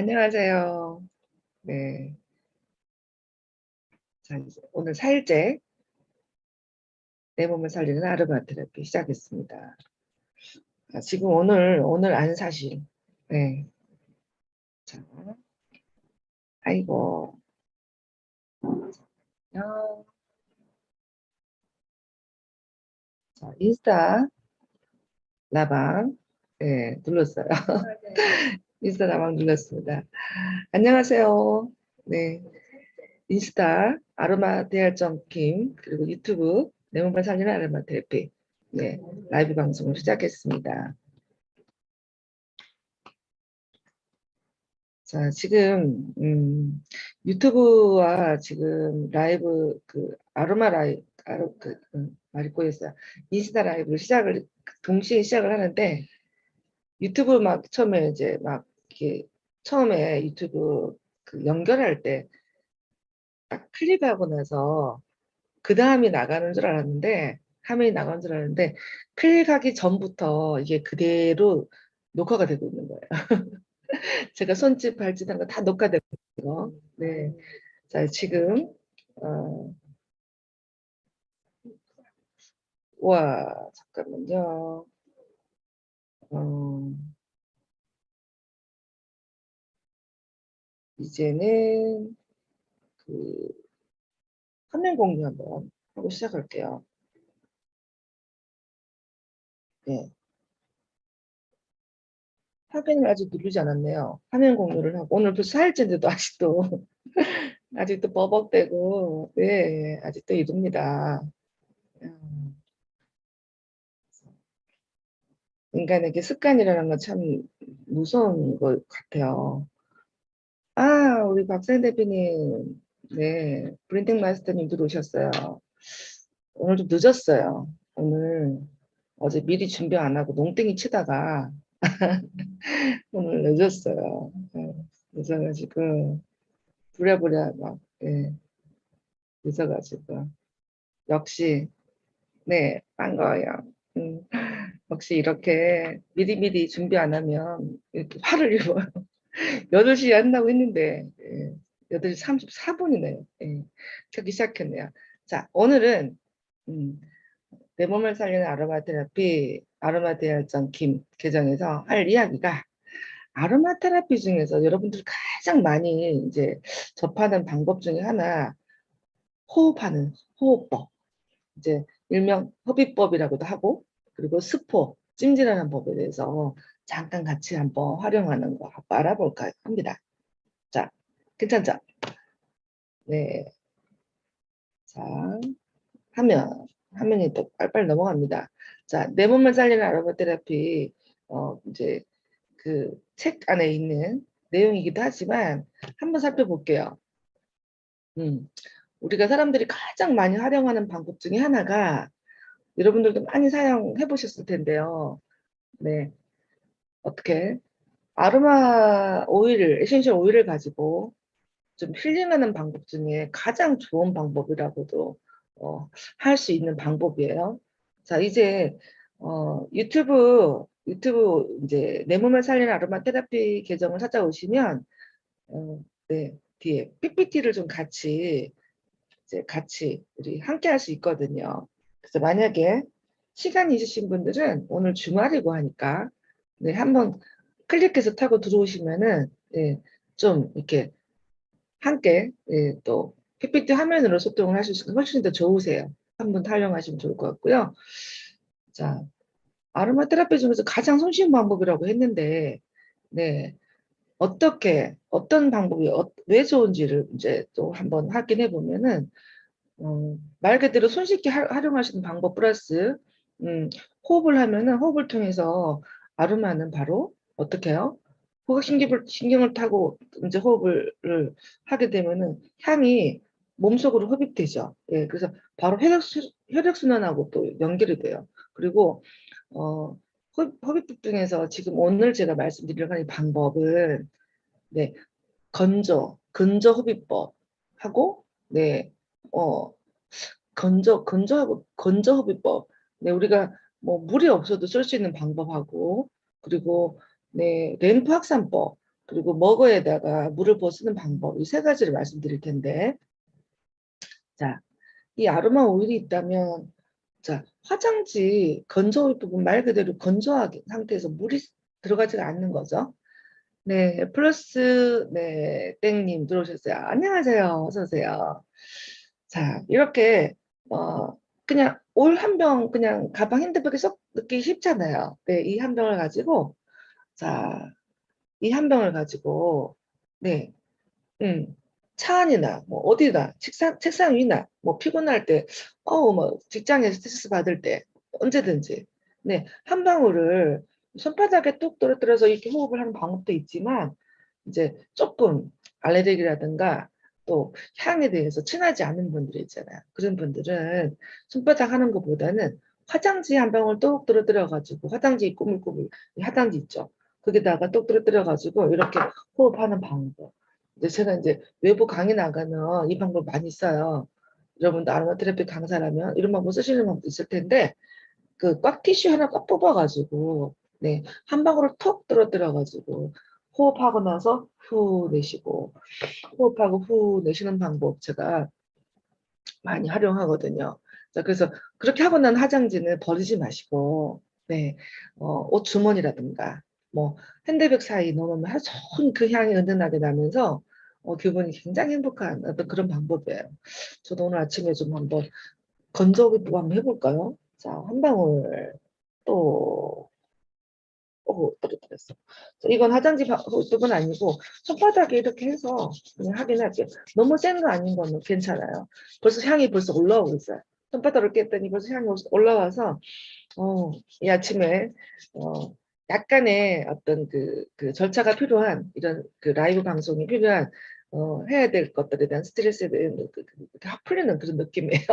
안녕하세요. 네. 자, 이제 오늘 4일째 내 몸을 살리는 아르마 테라피 시작했습니다. 아, 지금 오늘, 오늘 안 사실. 네. 자, 아이고. 잠깐만요. 자, 인스타 라방 네, 눌렀어요. 인스타 라방 눌렀습니다. 안녕하세요. 네. 인스타 아로마 대할점 김 그리고 유튜브 내 몸을 살리는 아로마 테라피 네, 라이브 방송을 시작했습니다. 자, 지금 음, 유튜브와 지금 라이브 그 아로마 라이브 아로 그 음, 말이 꼬였어요. 인스타 라이브를 시작을 동시에 시작을 하는데 유튜브 막 처음에 이제 막 이렇게 처음에 유튜브 그 연결할 때 딱 클릭하고 나서 그 다음이 나가는 줄 알았는데 화면이 나가는 줄 알았는데 클릭하기 전부터 이게 그대로 녹화가 되고 있는 거예요. 제가 손짓 발짓 한 거 다 녹화되고 있고 네. 자 지금 어, 와 잠깐만요. 어, 이제는 그 화면 공유 한번 하고 시작할게요. 네. 확인을 아직 누르지 않았네요. 화면 공유를 하고 오늘 벌써 4일째인데도 아직도 아직도 버벅대고 네 아직도 이룹니다. 음. 인간에게 습관이라는 건 참 무서운 것 같아요. 아, 우리 박사님 대표님, 네, 브랜딩 마스터님 들어오셨어요. 오늘 좀 늦었어요. 오늘 어제 미리 준비 안 하고 농땡이 치다가 오늘 늦었어요. 네, 늦어가지고 부랴부랴 막 네, 늦어가지고 역시 네 반가워요. 음, 역시 이렇게 미리미리 준비 안 하면 이렇게 화를 입어요. 8시에 한다고 했는데 예, 8시 34분이네요. 예, 켜기 시작했네요. 자, 오늘은 음, 내 몸을 살리는 아로마 테라피 아로마 대열전 김 계정에서 할 이야기가 아로마 테라피 중에서 여러분들 가장 많이 이제 접하는 방법 중에 하나 호흡하는 호흡법 이제 일명 흡입법이라고도 하고 그리고 스포 찜질하는 법에 대해서 잠깐 같이 한번 활용하는 거 알아볼까 합니다. 자, 괜찮죠? 네. 자, 화면, 화면이 또 빨빨 넘어갑니다. 자, 내 몸을 살리는 아로마 테라피, 어, 이제 그 책 안에 있는 내용이기도 하지만 한번 살펴볼게요. 음, 우리가 사람들이 가장 많이 활용하는 방법 중에 하나가 여러분들도 많이 사용해 보셨을 텐데요. 네. 어떻게 아로마 오일을 에센셜 오일을 가지고 좀 힐링하는 방법 중에 가장 좋은 방법이라고도 어, 할 수 있는 방법이에요. 자 이제 어, 유튜브 유튜브 이제 내 몸을 살리는 아로마 테라피 계정을 찾아오시면 어, 네 뒤에 PPT를 좀 같이 이제 같이 우리 함께 할 수 있거든요. 그래서 만약에 시간이 있으신 분들은 오늘 주말이고 하니까 네, 한번 클릭해서 타고 들어오시면은 예, 좀 이렇게 함께 예, 또 PPT 화면으로 소통을 하실 수 훨씬 더 좋으세요. 한번 활용하시면 좋을 것 같고요. 자, 아로마 테라피 중에서 가장 손쉬운 방법이라고 했는데, 네, 어떻게, 어떤 방법이 어, 왜 좋은지를 이제 또 한번 확인해 보면은, 어, 말 그대로 손쉽게 하, 활용하시는 방법 플러스, 음, 호흡을 하면은 호흡을 통해서 아로마는 바로 어떻게 해요? 호흡신경을 신경을 타고 이제 호흡을 하게 되면은 향이 몸속으로 흡입되죠. 예, 그래서 바로 혈액, 혈액순환하고 또 연결이 돼요. 그리고 어, 흡입법 중에서 지금 오늘 제가 말씀드리려고 하는 방법은 네, 건조, 근조 흡입법 하고 네, 어, 건조, 건조하고 건조 흡입법. 네, 우리가 뭐 물이 없어도 쓸 수 있는 방법하고 그리고 네, 램프 확산법 그리고 머거에다가 물을 부어 쓰는 방법 이 세 가지를 말씀드릴 텐데 자, 이 아로마 오일이 있다면 자, 화장지 건조 오일 부분 말 그대로 건조하게 상태에서 물이 들어가지가 않는 거죠. 네, 플러스 네, 땡님 들어오셨어요. 안녕하세요. 어서 오세요. 자, 이렇게 어 그냥 올 한 병 그냥 가방 핸드백에 쏙 넣기 쉽잖아요. 네, 이 한 병을 가지고 자, 이 한 병을 가지고 네, 음, 차 안이나 뭐 어디다 책상 책상 위나 뭐 피곤할 때, 어, 뭐 직장에서 스트레스 받을 때 언제든지 네, 한 방울을 손바닥에 뚝 떨어뜨려서 이렇게 호흡을 하는 방법도 있지만 이제 조금 알레르기라든가 또 향에 대해서 친하지 않은 분들이 있잖아요. 그런 분들은 손바닥 하는 것보다는 화장지 한 방울 똑 떨어뜨려 가지고 화장지 꾸물꾸물 이 화장지 있죠. 거기다가 똑 떨어뜨려 가지고 이렇게 호흡하는 방법. 이제 제가 이제 외부 강의 나가면 이 방법 많이 써요. 여러분도 아로마 테라피 강사라면 이런 방법 쓰시는 방법도 있을 텐데 그 꽉 티슈 하나 꽉 뽑아 가지고 네, 한 방울을 톡 떨어뜨려 가지고 호흡하고 나서 후 내쉬고 호흡하고 후 내쉬는 방법 제가 많이 활용하거든요. 자, 그래서 그렇게 하고 난 화장지는 버리지 마시고, 네, 어, 옷 주머니라든가, 뭐, 핸드백 사이 넣으면 하루 종일 그 향이 은은하게 나면서, 어, 기분이 굉장히 행복한 어떤 그런 방법이에요. 저도 오늘 아침에 좀 한번 건조기 또 한번 해볼까요? 자, 한 방울 또, 오, 떨어뜨렸어. 자, 이건 화장지 바- 부분 아니고 손바닥에 이렇게 해서 그냥 하긴 할게요. 너무 센 거 아닌 거는 괜찮아요. 벌써 향이 벌써 올라오고 있어요. 손바닥을 깼더니 벌써 향이 올라와서 어, 이 아침에 어, 약간의 어떤 그, 그 절차가 필요한 이런 그 라이브 방송이 필요한 어, 해야 될 것들에 대한 스트레스에 대한 그, 그, 그, 확 풀리는 그런 느낌이에요.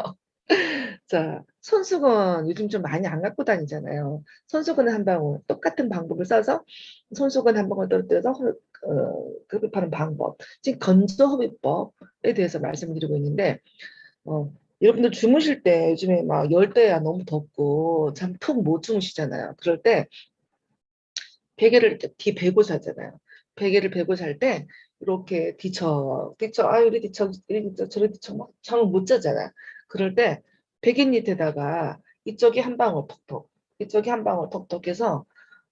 자, 손수건 요즘 좀 많이 안 갖고 다니잖아요. 손수건 한 방울 똑같은 방법을 써서 손수건 한 방울 떨어뜨려서 흡- 어, 흡입하는 방법. 지금 건조 흡입법에 대해서 말씀드리고 있는데 어, 여러분들 주무실 때 요즘에 막 열대야 너무 덥고 잠 푹 못 주무시잖아요. 그럴 때 베개를 뒤 베고 자잖아요. 베개를 베고 잘 때 이렇게 뒤쳐 뒤쳐 아 이리 뒤쳐 이리 뒤쳐 저리 뒤쳐 막 잠을 못 자잖아요. 그럴 때 베개 밑에다가 이쪽이 한 방울 톡톡 이쪽이 한 방울 톡톡 해서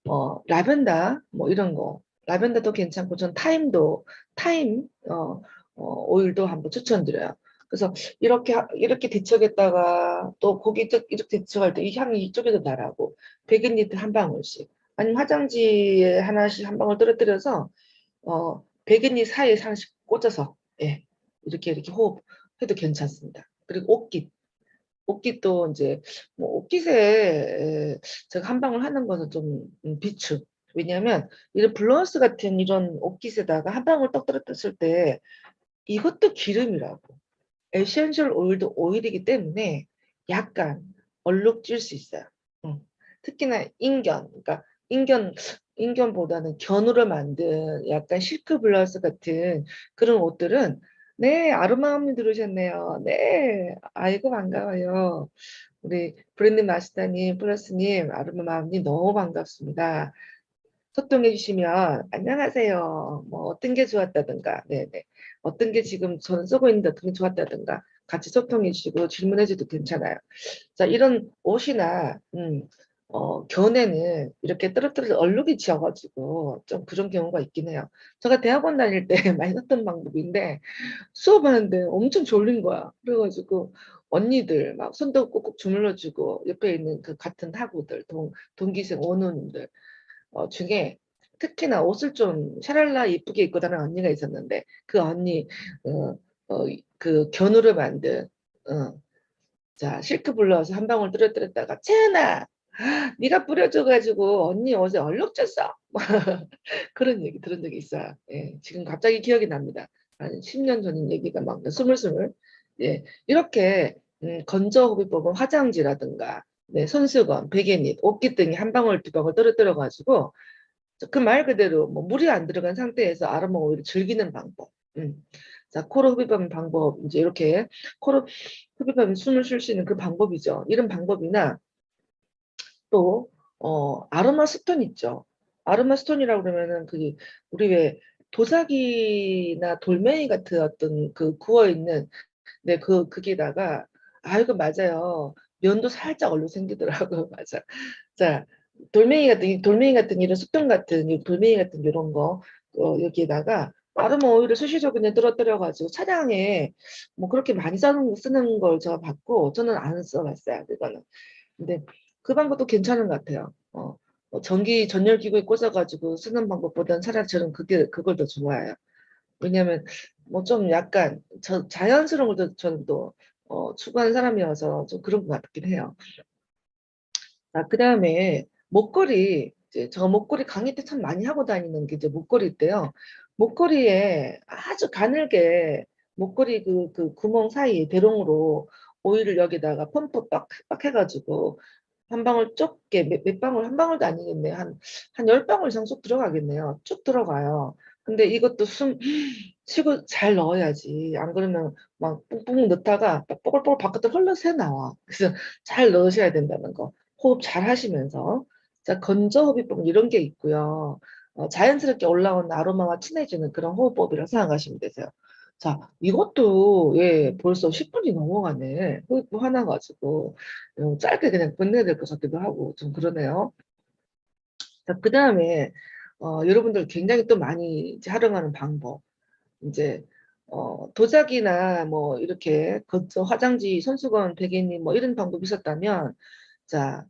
어 라벤더 뭐 이런 거 라벤더도 괜찮고 전 타임도 타임 어, 어 오일도 한번 추천드려요. 그래서 이렇게 하- 이렇게 뒤척였다가 또 거기 이쪽- 이렇게 뒤척할 때 이 향이 이쪽에도 나라고 베개 밑에 한 방울씩 아니면 화장지에 하나씩 한 방울 떨어뜨려서 어 베개니 사이에 하나씩 꽂아서 예 이렇게 이렇게 호흡해도 괜찮습니다. 그리고 옷깃 옷깃도 이제 뭐 옷깃에 에, 제가 한 방울 하는 거는 좀 음, 비추 왜냐하면 이런 블러스 같은 이런 옷깃에다가 한 방울 떡 떨어뜨렸을 때 이것도 기름이라고 에센셜 오일도 오일이기 때문에 약간 얼룩질 수 있어요. 음. 특히나 인견, 그러니까 인견 인견보다는 견으로 만든 약간 실크 블라우스 같은 그런 옷들은 네 아로마함님 들어오셨네요. 네 아이고 반가워요. 우리 브랜드 마스터님 플러스님 아로마함님 너무 반갑습니다. 소통해 주시면 안녕하세요. 뭐 어떤 게 좋았다든가, 네네. 어떤 게 지금 저는 쓰고 있는데 어떤 게 좋았다든가 같이 소통해 주시고 질문해 줘도 괜찮아요. 자, 이런 옷이나 음, 어, 견에는 이렇게 떨어뜨려 얼룩이 지어가지고 좀 그런 경우가 있긴 해요. 제가 대학원 다닐 때 많이 썼던 방법인데 수업하는데 엄청 졸린 거야. 그래가지고 언니들 막 손도 꾹꾹 주물러주고 옆에 있는 그 같은 학우들 동, 동기생 원우님들 어, 중에 특히나 옷을 좀 샤랄라 이쁘게 입고 다니는 언니가 있었는데 그 언니 어, 어, 그 견우를 만든 어, 자 실크 블러스 한 방울 떨어뜨렸다가 채연아 네가 뿌려줘가지고 언니 옷에 얼룩졌어 그런 얘기 들은 적이 있어요. 예, 지금 갑자기 기억이 납니다. 한 10년 전 얘기가 막 스물스물 예, 이렇게 음, 건조 호흡법은 화장지라든가 네, 손수건, 베개닛, 옷깃 등이 한 방울 두 방울 떨어뜨려 가지고 그 말 그대로 뭐 물이 안 들어간 상태에서 아로마 오일을 즐기는 방법. 음. 자, 코로 흡입하는 방법 이제 이렇게 코로 흡입하면 숨을 쉴 수 있는 그 방법이죠. 이런 방법이나 또 어, 아로마 스톤 있죠. 아로마 스톤이라고 그러면은 그 우리 왜 도자기나 돌멩이 같은 어떤 그 구워 있는 네, 그 그게다가 아이고 맞아요. 면도 살짝 얼룩 생기더라고요. 맞아. 자, 돌멩이 같은 이 돌멩이 같은 이런 숯등 같은 이 돌멩이 같은 이런 거 어, 여기에다가 아로마 오일을 수시적으로 그냥 떨어뜨려 가지고 차량에 뭐 그렇게 많이 쓰는 쓰는 걸 제가 봤고 저는 안 써봤어요. 그거는. 근데 그 방법도 괜찮은 것 같아요. 어, 어, 전기 전열 기구에 꽂아가지고 쓰는 방법보다는 차라리 저는 그게 그걸 더 좋아해요. 왜냐하면 뭐 좀 약간 저 자연스러운 걸 저는 또 어, 추구하는 사람이어서 좀 그런 것 같긴 해요. 자, 그 다음에 목걸이 이제 저 목걸이 강의 때 참 많이 하고 다니는 게 이제 목걸이인데요. 목걸이에 아주 가늘게 목걸이 그, 그 구멍 사이에 대롱으로 오일을 여기다가 펌프 빡, 빡 해가지고 한 방울 좁게 몇, 몇 방울 한 방울도 아니겠네 한한 열 방울 이상 쏙 들어가겠네요. 쭉 들어가요. 근데 이것도 숨 쉬고 잘 넣어야지. 안 그러면 막 뿡뿡 넣다가 뽀글뽀글 바깥으로 흘러 새 나와. 그래서 잘 넣으셔야 된다는 거. 호흡 잘 하시면서. 자 건조 호흡법 이런 게 있고요. 어, 자연스럽게 올라온 아로마와 친해지는 그런 호흡법이라고 생각하시면 되세요 자, 이것도 예 벌써 10분이 넘어가네. 호흡법 하나 가지고 어, 짧게 그냥 끝내야 될 것 같기도 하고 좀 그러네요. 자, 그 다음에 어, 여러분들 굉장히 또 많이 이제 활용하는 방법. 이제 어, 도자기나 뭐 이렇게 건조 화장지, 손수건, 베개니 뭐 이런 방법이 있었다면 자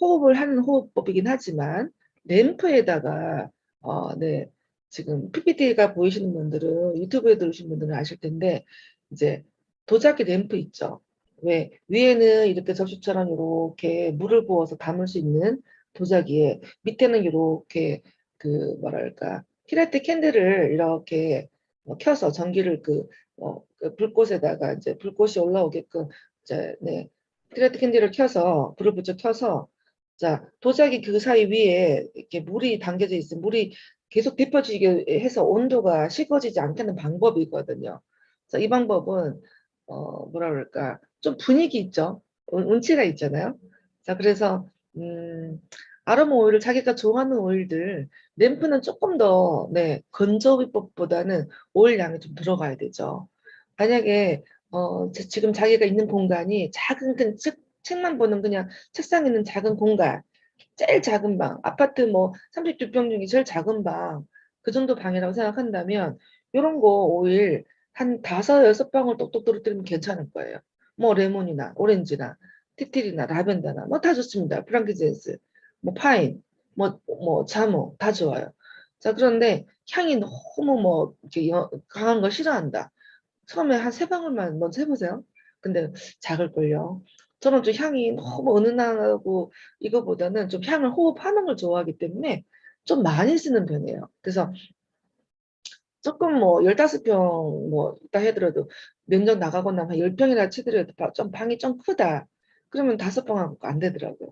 호흡을 하는 호흡법이긴 하지만 램프에다가 어, 네 지금 PPT가 보이시는 분들은 유튜브에 들으신 분들은 아실 텐데 이제 도자기 램프 있죠. 왜 위에는 이렇게 접시처럼 이렇게 물을 부어서 담을 수 있는 도자기에 밑에는 이렇게 그 뭐랄까 히라이트 캔들을 이렇게 어, 켜서 전기를 그, 어, 그 불꽃에다가 이제 불꽃이 올라오게끔 이제 네 히라이트 캔들을 켜서 불을 붙여 켜서 자 도자기 그 사이 위에 이렇게 물이 담겨져 있으면 물이 계속 데펴지게 해서 온도가 식어지지 않게 하는 방법이거든요. 그래서 이 방법은 어 뭐라 그럴까 좀 분위기 있죠. 운- 운치가 있잖아요. 자 그래서 음 아로마 오일을 자기가 좋아하는 오일들 램프는 조금 더 네, 건조비법보다는 오일 양이 좀 들어가야 되죠. 만약에 어 자- 지금 자기가 있는 공간이 작은 그 책, 책만 보는 그냥 책상 있는 작은 공간 제일 작은 방, 아파트 뭐 32평 중에 제일 작은 방, 그 정도 방이라고 생각한다면 이런 거 오일 한 다섯 여섯 방울 똑똑 떨어뜨리면 괜찮을 거예요. 뭐 레몬이나 오렌지나 티틸이나 라벤더나 뭐 다 좋습니다. 프랑키젠스, 뭐 파인, 뭐뭐 자모 다 좋아요. 자 그런데 향이 너무 뭐 이렇게 여- 강한 걸 싫어한다. 처음에 한 세 방울만 먼저 해보세요. 근데 작을걸요. 저는 좀 향이 너무 은은하고 이거보다는 좀 향을 호흡하는 걸 좋아하기 때문에 좀 많이 쓰는 편이에요. 그래서 조금 뭐 15평 뭐 있다 해더라도 면적 나가거나 한 10평이나 치더라도 바- 좀 방이 좀 크다. 그러면 다섯 방 하고 안 되더라고요.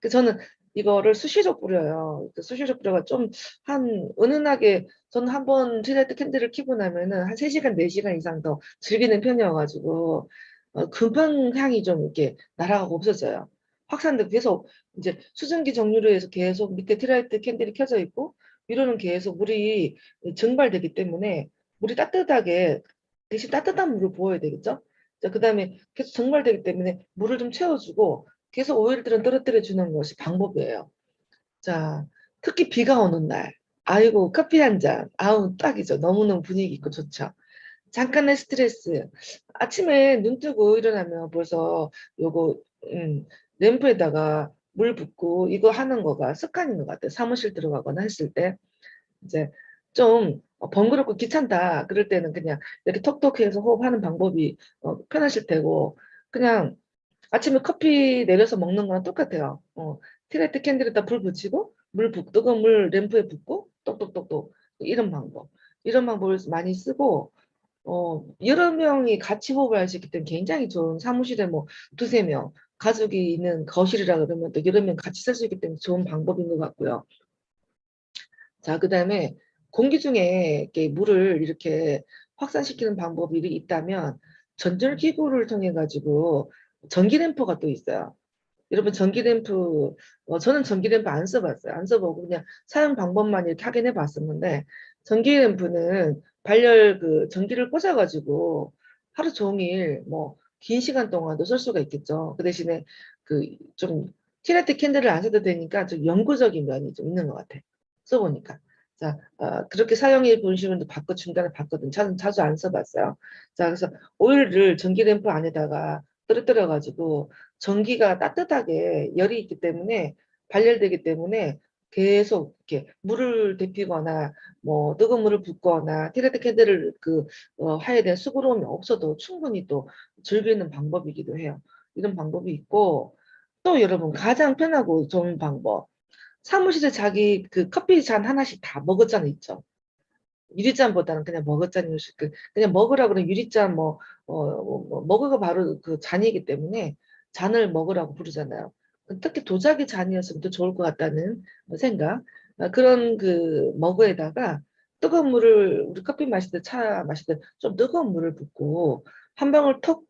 그 저는 이거를 수시로 뿌려요. 그 수시로 뿌려가 좀 한 은은하게 저는 한 번 트레이트 캔들을 켜고 나면은 한 3시간, 4시간 이상 더 즐기는 편이어가지고 어, 금방 향이 좀 이렇게 날아가고 없어져요. 확산되고 계속 이제 수증기 정류로 해서 계속 밑에 트라이트 캔들이 켜져 있고 위로는 계속 물이 증발되기 때문에 물이 따뜻하게 대신 따뜻한 물을 부어야 되겠죠. 자, 그다음에 계속 증발되기 때문에 물을 좀 채워주고 계속 오일들은 떨어뜨려 주는 것이 방법이에요. 자, 특히 비가 오는 날, 아이고 커피 한 잔, 아우 딱이죠. 너무너무 분위기 있고 좋죠. 잠깐의 스트레스. 아침에 눈 뜨고 일어나면 벌써 요거 음, 램프에다가 물 붓고 이거 하는 거가 습관인 것 같아요. 사무실 들어가거나 했을 때 이제 좀 어, 번거롭고 귀찮다. 그럴 때는 그냥 이렇게 톡톡해서 호흡하는 방법이 어, 편하실 테고 그냥 아침에 커피 내려서 먹는 거랑 똑같아요. 어, 티레트 캔들에다 불 붙이고 물 붓, 뜨거운 물 램프에 붓고 똑똑똑똑 이런 방법. 이런 방법을 많이 쓰고 어, 여러 명이 같이 호흡을 할 수 있기 때문에 굉장히 좋은 사무실에 뭐 두세 명 가족이 있는 거실이라 그러면 또 여러 명 같이 쓸 수 있기 때문에 좋은 방법인 것 같고요. 자, 그 다음에 공기 중에 이렇게 물을 이렇게 확산시키는 방법이 있다면 전절기구를 통해 가지고 전기 램프가 또 있어요. 여러분 전기 램프 어, 저는 전기 램프 안 써봤어요. 안 써보고 그냥 사용 방법만 이렇게 확인해 봤었는데 전기 램프는 발열 그 전기를 꽂아가지고 하루 종일 뭐 긴 시간 동안도 쓸 수가 있겠죠. 그 대신에 그 좀 티라트 캔들을 안 써도 되니까 좀 영구적인 면이 좀 있는 것 같아. 써보니까. 자, 어, 그렇게 사용해 분도 봤고 중간에 봤거든. 저는 자주 안 써봤어요. 자, 그래서 오일을 전기 램프 안에다가 떨어뜨려 가지고 전기가 따뜻하게 열이 있기 때문에 발열되기 때문에 계속 이렇게 물을 데피거나 뭐 뜨거운 물을 붓거나 티라트 캔들을 그 어, 하에 대한 수고로움이 없어도 충분히 또 즐기는 방법이기도 해요. 이런 방법이 있고 또 여러분 가장 편하고 좋은 방법 사무실에 자기 그 커피 잔 하나씩 다 먹었잖아 있죠. 유리잔보다는 그냥 먹었잖아요. 그 그냥 먹으라고 그러면 유리잔 뭐, 어, 뭐 먹어가 바로 그 잔이기 때문에 잔을 먹으라고 부르잖아요. 특히 도자기 잔이었으면 더 좋을 것 같다는 생각. 아, 그런 그 머그에다가 뜨거운 물을 우리 커피 때차때좀 뜨거운 물을 붓고 한 방울 톡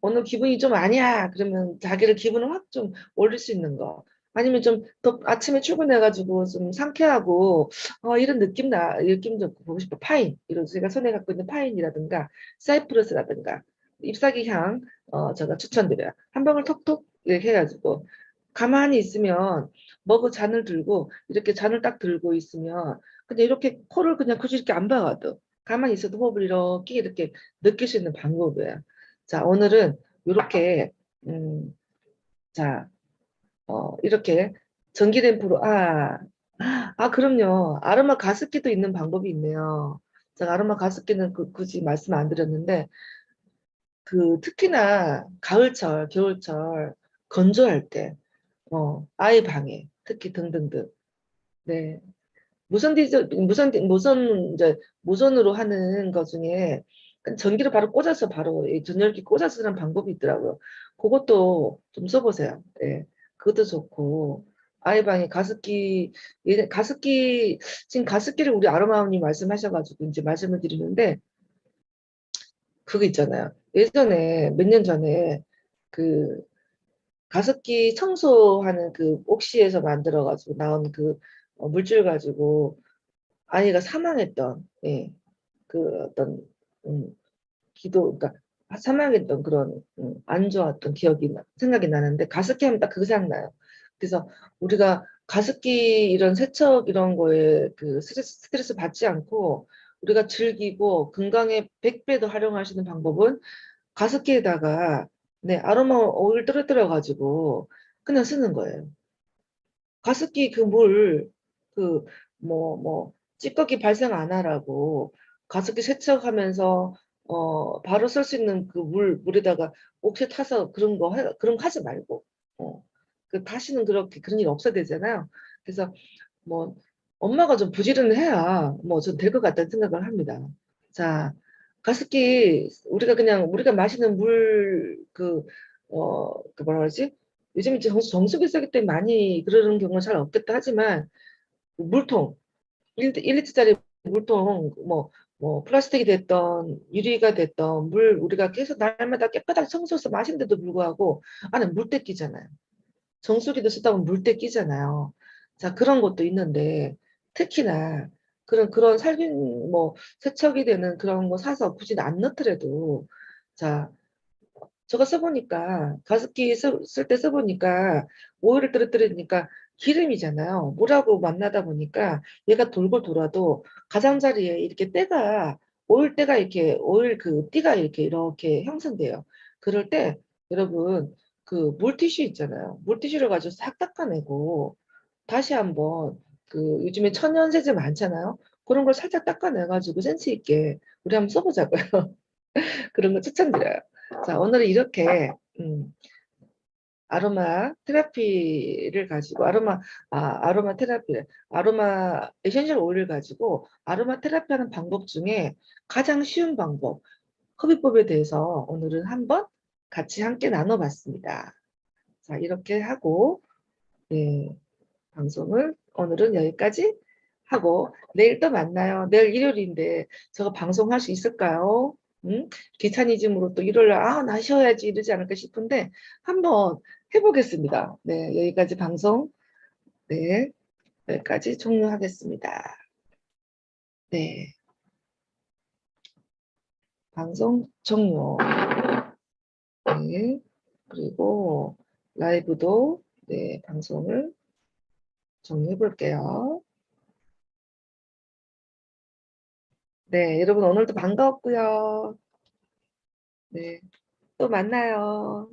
오늘 기분이 좀 아니야. 그러면 자기를 기분을 확 좀 올릴 수 있는 거. 아니면 좀 더 아침에 출근해가지고 좀 상쾌하고 어, 이런 느낌 나 느낌 좀 보고 싶어. 파인. 이런 제가 손에 갖고 있는 파인이라든가 사이프러스라든가 잎사귀 향 어, 제가 추천드려요. 한 방울 톡톡 이렇게 해가지고 가만히 있으면 머그 잔을 들고 이렇게 잔을 딱 들고 있으면 근데 이렇게 코를 그냥 굳이 이렇게 안 박아도 가만히 있어도 호흡을 이렇게 이렇게 느낄 수 있는 방법이에요. 자 오늘은 이렇게 음, 자 어, 이렇게 전기 램프로 아, 아 그럼요 아로마 가습기도 있는 방법이 있네요. 제가 아로마 가습기는 그, 굳이 말씀 안 드렸는데 그 특히나 가을철 겨울철 건조할 때 어, 아이 방에 특히 등등등 네 무선 디저 무선 디- 무선 이제 무선으로 하는 것 중에 전기를 바로 꽂아서 바로 이 전열기 꽂아서 쓰는 방법이 있더라고요. 그것도 좀 써보세요. 예, 그것도 좋고 아이방에 가습기 예전 가습기 지금 가습기를 우리 아로마님 말씀하셔가지고 이제 말씀을 드리는데 그거 있잖아요. 예전에 몇 년 전에 그 가습기 청소하는 그 옥시에서 만들어가지고 나온 그 어, 물질 가지고 아이가 사망했던 예, 그 어떤 음, 기도 그러니까 사망했던 그런 음, 안 좋았던 기억이 나- 생각이 나는데 가습기 하면 딱 그거 생각나요. 그래서 우리가 가습기 이런 세척 이런 거에 그 스트레스, 스트레스 받지 않고 우리가 즐기고 건강에 100배 더 활용하시는 방법은 가습기에다가 네, 아로마 오일 떨어뜨려 가지고 그냥 쓰는 거예요. 가습기 그 물, 그, 뭐, 뭐, 찌꺼기 발생 안 하라고 가습기 세척하면서, 어, 바로 쓸 수 있는 그 물, 물에다가 옥새 타서 그런 거, 하- 그런 거 하지 말고, 어, 그 다시는 그렇게, 그런 일 없어야 되잖아요. 그래서 뭐, 엄마가 좀 부지런해야 뭐, 전될것 같다는 생각을 합니다. 자, 가습기, 우리가 그냥, 우리가 마시는 물, 그, 어, 그 뭐라 그러지? 요즘 이제 정수, 정수기 쓰기 때문에 많이 그러는 경우는 잘 없겠다 하지만 물통 1, 1리터짜리 물통 뭐, 뭐 플라스틱이 됐던 유리가 됐던 물 우리가 계속 날마다 깨끗하게 청소해서 마시는데도 불구하고 안에 물때 끼잖아요. 정수기도 쓰다 보면 물때 끼잖아요. 자 그런 것도 있는데 특히나 그런 그런 살균 뭐 세척이 되는 그런 거 사서 굳이 안 넣더라도 자 저거 써보니까 가습기 쓸 때 써보니까 오일을 떨어뜨리니까 기름이잖아요. 물하고 만나다 보니까 얘가 돌고 돌아도 가장자리에 이렇게 때가 오일 때가 이렇게 오일 그 띠가 이렇게 이렇게 형성돼요. 그럴 때 여러분 그 물티슈 있잖아요. 물티슈를 가지고 싹 닦아내고 다시 한번 그 요즘에 천연 세제 많잖아요. 그런 걸 살짝 닦아내가지고 센스 있게 우리 한번 써보자고요. 그런 거 추천드려요. 자, 오늘은 이렇게 음, 아로마 테라피를 가지고 아로마 아, 아로마 테라피 아로마 에센셜 오일을 가지고 아로마 테라피 하는 방법 중에 가장 쉬운 방법 흡입법에 대해서 오늘은 한번 같이 함께 나눠봤습니다. 자, 이렇게 하고 네, 방송을 오늘은 여기까지 하고 내일 또 만나요. 내일 일요일인데 저거 방송할 수 있을까요? 응? 귀차니즘으로 또 일요일 날, 아, 나 쉬어야지 이러지 않을까 싶은데 한번 해보겠습니다. 네, 여기까지 방송, 네, 여기까지 종료하겠습니다. 네. 방송 종료. 네. 그리고 라이브도 네, 방송을 정리해 볼게요. 네, 여러분 오늘도 반가웠고요. 네, 또 만나요.